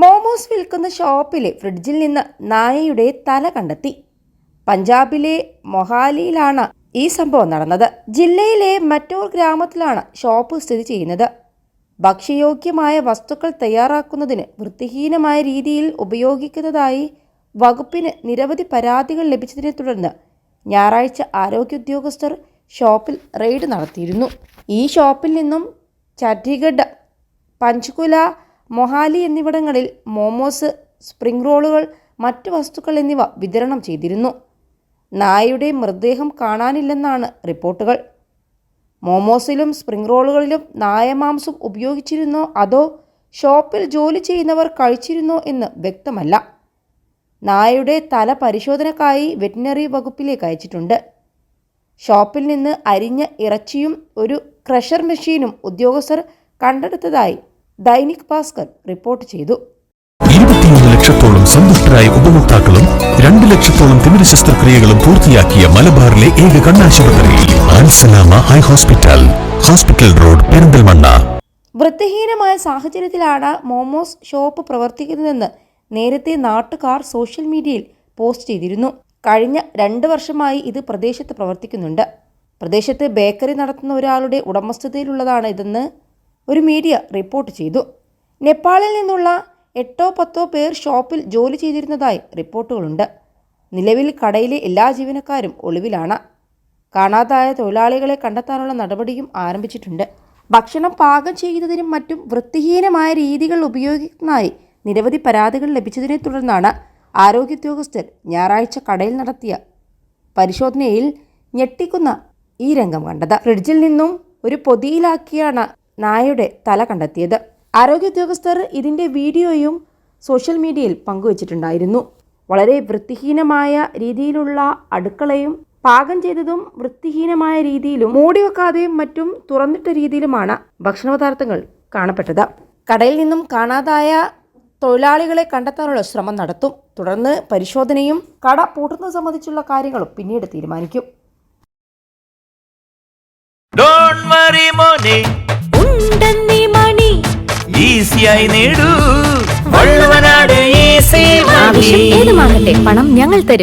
മോമോസ് വിൽക്കുന്ന ഷോപ്പിലെ ഫ്രിഡ്ജിൽ നിന്ന് നായയുടെ തല കണ്ടെത്തി. പഞ്ചാബിലെ മൊഹാലിയിലാണ് ഈ സംഭവം നടന്നത്. ജില്ലയിലെ മറ്റോർ ഗ്രാമത്തിലാണ് ഷോപ്പ് സ്ഥിതി ചെയ്യുന്നത്. ഭക്ഷ്യയോഗ്യമായ വസ്തുക്കൾ തയ്യാറാക്കുന്നതിന് വൃത്തിഹീനമായ രീതിയിൽ ഉപയോഗിക്കുന്നതായി വകുപ്പിന് നിരവധി പരാതികൾ ലഭിച്ചതിനെ തുടർന്ന് ഞായറാഴ്ച ആരോഗ്യ ഉദ്യോഗസ്ഥർ ഷോപ്പിൽ റെയ്ഡ് നടത്തിയിരുന്നു. ഈ ഷോപ്പിൽ നിന്നും ചണ്ഡീഗഡ് പഞ്ച്കുല മൊഹാലി എന്നിവിടങ്ങളിൽ മോമോസ് സ്പ്രിംഗ് റോളുകൾ മറ്റ് വസ്തുക്കൾ എന്നിവ വിതരണം ചെയ്തിരുന്നു. നായയുടെ മൃതദേഹം കാണാനില്ലെന്നാണ് റിപ്പോർട്ടുകൾ. മോമോസിലും സ്പ്രിംഗ് റോളുകളിലും നായമാംസം ഉപയോഗിച്ചിരുന്നോ അതോ ഷോപ്പിൽ ജോലി ചെയ്യുന്നവർ കഴിച്ചിരുന്നോ എന്ന് വ്യക്തമല്ല. നായയുടെ തല പരിശോധനക്കായി വെറ്റിനറി വകുപ്പിലേക്ക് അയച്ചിട്ടുണ്ട്. ഷോപ്പിൽ നിന്ന് അരിഞ്ഞ ഇറച്ചിയും ഒരു ക്രഷർ മെഷീനും ഉദ്യോഗസ്ഥർ കണ്ടെടുത്തതായി ദൈനിക് ഭാസ്കർ റിപ്പോർട്ട് ചെയ്തു. ഇരുപത്തിയൊന്ന് ലക്ഷത്തോളം സന്തുഷ്ടരായ ഉപഭോക്താക്കളും രണ്ട് ലക്ഷത്തോളം തിമിര ശസ്ത്രക്രിയകളും പൂർത്തിയാക്കിയ മലബാറിലെ ഏക കണ്ണാശുപത്രി Al Salama eye hospital hospital road Perinthalmanna. വൃത്തിഹീനമായ സാഹചര്യത്തിലാണ് മോമോസ് ഷോപ്പ് പ്രവർത്തിക്കുന്നതെന്ന് നേരത്തെ നാട്ടുകാർ സോഷ്യൽ മീഡിയയിൽ പോസ്റ്റ് ചെയ്തിരുന്നു. കഴിഞ്ഞ രണ്ട് വർഷമായി ഇത് പ്രദേശത്ത് പ്രവർത്തിക്കുന്നുണ്ട്. പ്രദേശത്ത് ബേക്കറി നടത്തുന്ന ഒരാളുടെ ഉടമസ്ഥതയിലുള്ളതാണ് ഇതെന്ന് ഒരു മീഡിയ റിപ്പോർട്ട് ചെയ്തു. നേപ്പാളിൽ നിന്നുള്ള എട്ടോ പത്തോ പേർ ഷോപ്പിൽ ജോലി ചെയ്തിരുന്നതായി റിപ്പോർട്ടുകളുണ്ട്. നിലവിൽ കടയിലെ എല്ലാ ജീവനക്കാരും ഒളിവിലാണ്. കാണാതായ തൊഴിലാളികളെ കണ്ടെത്താനുള്ള നടപടിയും ആരംഭിച്ചിട്ടുണ്ട്. ഭക്ഷണം പാകം ചെയ്യുന്നതിനും മറ്റും വൃത്തിഹീനമായ രീതികൾ ഉപയോഗിക്കുന്നതായി നിരവധി പരാതികൾ ലഭിച്ചതിനെ തുടർന്നാണ് ആരോഗ്യ ഉദ്യോഗസ്ഥർ ഞായറാഴ്ച കടയിൽ നടത്തിയ പരിശോധനയിൽ ഞെട്ടിക്കുന്ന ഈ രംഗം കണ്ടത്. ഫ്രിഡ്ജിൽ നിന്നും ഒരു പൊതിയിലാക്കിയാണ് നായയുടെ തല കണ്ടെത്തിയത്. ആരോഗ്യ ഉദ്യോഗസ്ഥർ ഇതിന്റെ വീഡിയോയും സോഷ്യൽ മീഡിയയിൽ പങ്കുവച്ചിട്ടുണ്ടായിരുന്നു. വളരെ വൃത്തിഹീനമായ രീതിയിലുള്ള അടുക്കളയും പാകം ചെയ്തതും വൃത്തിഹീനമായ രീതിയിലും മൂടി വെക്കാതെയും മറ്റും തുറന്നിട്ട രീതിയിലുമാണ് ഭക്ഷണപദാർത്ഥങ്ങൾ കാണപ്പെട്ടത്. കടയിൽ നിന്നും കാണാതായ തൊഴിലാളികളെ കണ്ടെത്താനുള്ള ശ്രമം നടത്തും. തുടർന്ന് പരിശോധനയും കട പൂട്ടുന്നത് സംബന്ധിച്ചുള്ള കാര്യങ്ങളും പിന്നീട് തീരുമാനിക്കും. ഈസിയായി നേടൂ. ആവശ്യം ഏതുമാകട്ടെ പണം ഞങ്ങൾ തരും.